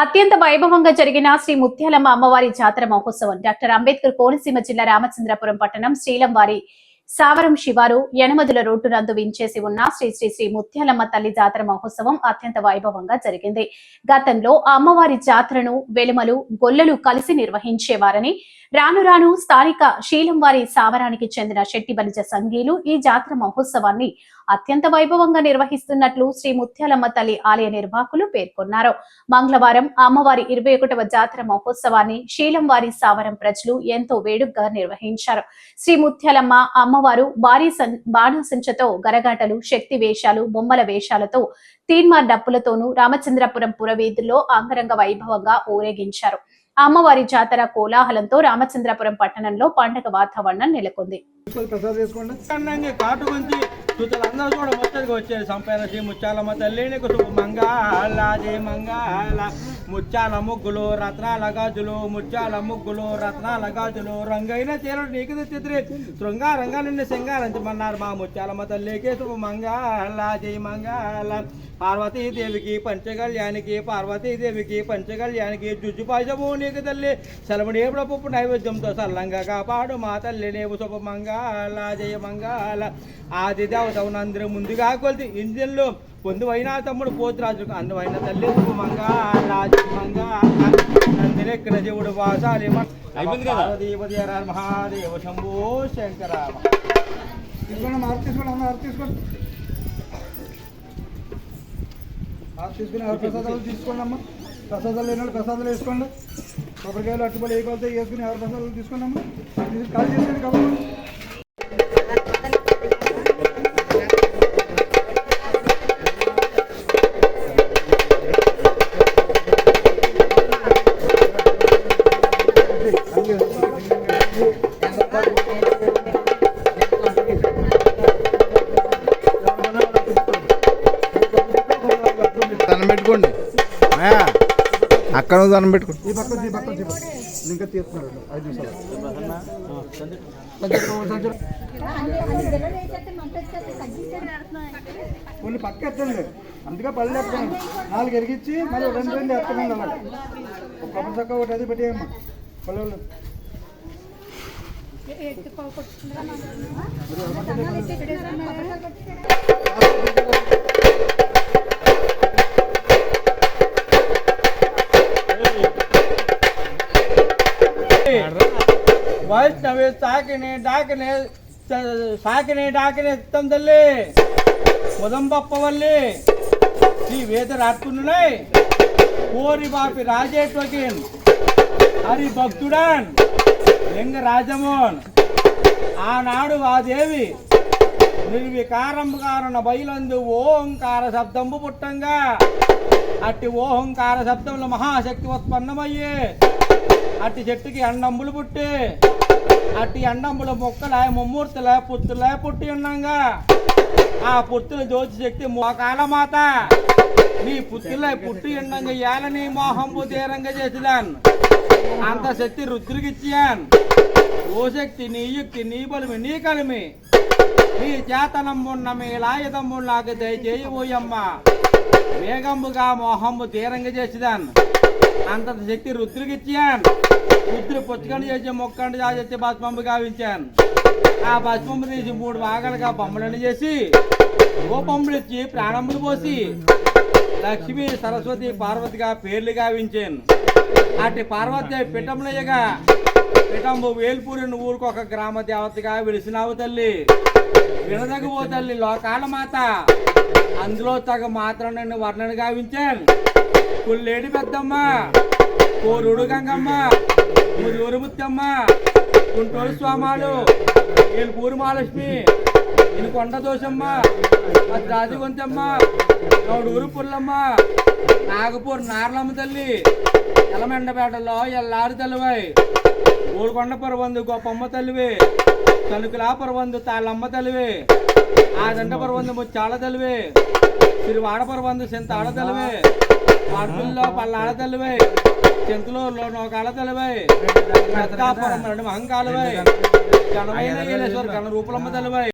అత్యంత వైభవంగా జరిగిన శ్రీ ముత్యాలమ్మ అమ్మవారి జాతర మహోత్సవం. డాక్టర్ అంబేద్కర్ కోనసీమ జిల్లా రామచంద్రపురం పట్టణం శ్రీలం వారి సావరం శివారు యనమదుల రోడ్డు నందు వించేసి ఉన్న శ్రీ శ్రీ శ్రీ ముత్యాలమ్మ తల్లి జాతర మహోత్సవం అత్యంత వైభవంగా జరిగింది. గతంలో అమ్మవారి జాతరను వెలుమలు గొల్లలు కలిసి నిర్వహించేవారని రాను రాను స్థానిక శీలంవారి సావరానికి చెందిన శెట్టి బలిజ సంఘీలు ఈ జాతర మహోత్సవాన్ని అత్యంత వైభవంగా నిర్వహిస్తున్నట్లు శ్రీ ముత్యాలమ్మ తల్లి ఆలయ నిర్వాహకులు పేర్కొన్నారు. మంగళవారం అమ్మవారి ఇరవై ఒకటవ జాతర మహోత్సవాన్ని శీలంవారి సావరం ప్రజలు ఎంతో వేడుకగా నిర్వహించారు. శ్రీ ముత్యాలమ్మ అమ్మ అమ్మవారు భారీ సన్- బాణసంచతో గరగాటలు శక్తి వేషాలు బొమ్మల వేషాలతో తీన్మార్ డప్పులతోనూ రామచంద్రపురం పురవీధుల్లో అంగరంగ వైభవంగా ఊరేగించారు. అమ్మవారి జాతర కోలాహలంతో రామచంద్రపురం పట్టణంలో పండగ వాతావరణం నెలకొంది. తీసుకొని కూడా మొత్తడికి వచ్చేది. సంపైన శ్రీ ముత్యాలమ్మ తల్లి నీకు శుభ మంగాల జయ ముత్యాల ముగ్గులు రత్నాల గాజులు ముత్యాల ముగ్గులు రత్నాల గాజులు. రంగైన చీరలు నీకు చిత్రి శృంగారంగా నిన్ను సింగారించమన్నారు మా ముత్యాలమ్మ తల్లికి శుభ మంగాల జయ మంగాల పార్వతీదేవికి పంచకళ్యానికి పార్వతీదేవికి పంచకళ్యానికి జుజ్జు నీకు తల్లి. సెలవుడి పప్పు నైవేద్యంతో సల్లంగా కాపాడు మా తల్లి నీవు శుభ మంగాల జయ మంగాల ఆది దేవతవునందరూ ముందుగా కొలిది ఇంజిన్లు పొందువైన తమ్ముడు పోతురాజుకు అందమైన తల్లి నందిరెక్కిన శివుడు వాసాలి పార్వతీపతి హర మహాదేవ శంభో శంకర తీసుకోండి ఆరు తీసుకోండి అమ్మ ఆరు తీసుకోండి ఆరు తీసుకుని ఆరు ప్రసాదాలు తీసుకోండి అమ్మ ప్రసాదాలు లేని వాళ్ళు ప్రసాదాలు వేసుకోండి. కొబ్బరికాయలు అట్టుబడి ఏ కొలత వేసుకుని ఆరు ప్రసాదాలు తీసుకోండి అమ్మ తీసి- ఖాళీ చేసుకోండి కబుర్లు పెట్టుకోండి అక్కడ దండం పెట్టుకోండి ఈ పక్క పక్క ఇంకా తీస్తున్నారు ఐదు నిమిషాలు. కొన్ని పక్క ఎత్తండి అందుకే పళ్ళు ఎత్తండి నాలుగు ఎరిగించి మళ్ళీ రెండు రెండు ఎత్తండి అలా ఒక కొబ్బరి చక్క ఒకటి అది పెట్టేయమ్మా. పళ్ళు వైష్ణవి సాకిని డాకిని స- సాకిని డాకిని ఇత్తం తల్లి ముదంబప్పవల్లి ఈ వేద రాట్టున్నాయి కోరి బాపి రాజేశ్వకిన్ హరి భక్తుడన్ లింగ రాజమోన్ ఆనాడు ఆ దేవి నిర్వికారంకారణ బయలందు ఓంకార శబ్దంబు పుట్టంగా అట్టి ఓంకార శబ్దంలో మహాశక్తి ఉత్పన్నమయ్యే అట్టి చెట్టుకి అండంబులు పుట్టి అట్టి అండంబుల మొక్కల ముమ్మూర్తుల పుత్తుల పుట్టి ఉన్నాగా. ఆ పుత్తుల జ్యోతి శక్తి మోకాలమాత నీ పుత్తుల పుట్టి ఉండంగా ఏల నీ మోహంబు తీరంగా చేసిదాన్ అంత శక్తి రుద్రుకిచ్చాన్ ఓ శక్తి నీ యుక్తి నీ బలిమి నీ కలిమి. నీ చేతనంబున్న మీ లాయుధంబుల్లాగా దయచేయి ఓయమ్మ వేగంబుగా మోహంబు తీరంగా చేసిదాన్ అంత శక్తి రుద్రుకిచ్చాన్ ఇద్దరు పుచ్చకండి చేసి మొక్కండి చేసి భస్మంబు కావించాను ఆ భస్మంబు తీసి మూడు భాగాలుగా బొమ్మలను చేసి ఓ బొమ్మలు ఇచ్చి ప్రాణములు పోసి లక్ష్మి సరస్వతి పార్వతిగా పేర్లు గావించాను. అటు పార్వతి పిఠములయ్యగా పిఠంబు వేల్పూరిని ఊరికి ఒక గ్రామ దేవతగా వెలిసినావు తల్లి. వినదగబో తల్లి లోకాల మాత. అందులో తగ మాత్రం నన్ను వర్ణన గావించాను. పుల్లేడి పెద్దమ్మ కోరుడు గంగమ్మ ఊరు ముత్తమ్మ గుంటూరు స్వామాలు ఏలుపూరు మహాలక్ష్మి ఇను కొండ దోషమ్మ అది గొంతమ్మ నౌడూరు పుల్లమ్మ నాగపూర్ నార్లమ్మ తల్లి ఎలమెండపేటలో ఎల్లారు తల్లివై ఊరుకొండ పురవందు గొప్పమ్మ తల్లివి తణుకులా పరవందు తాళ్ళమ్మ తల్లివి ఆదండ పరవందు ముచ్చాళ తల్లివి తిరువాడ పరవందు సింతాడ తల్లివి వాడుపుల్లో పల్లాడ తల్లివై చెంతులో నోకాల తల్లివై పెద్దాపురం రెండు మహంకాలవై గణమైన ఈలేశ్వర గణ రూపలమ్మ తల్లివై.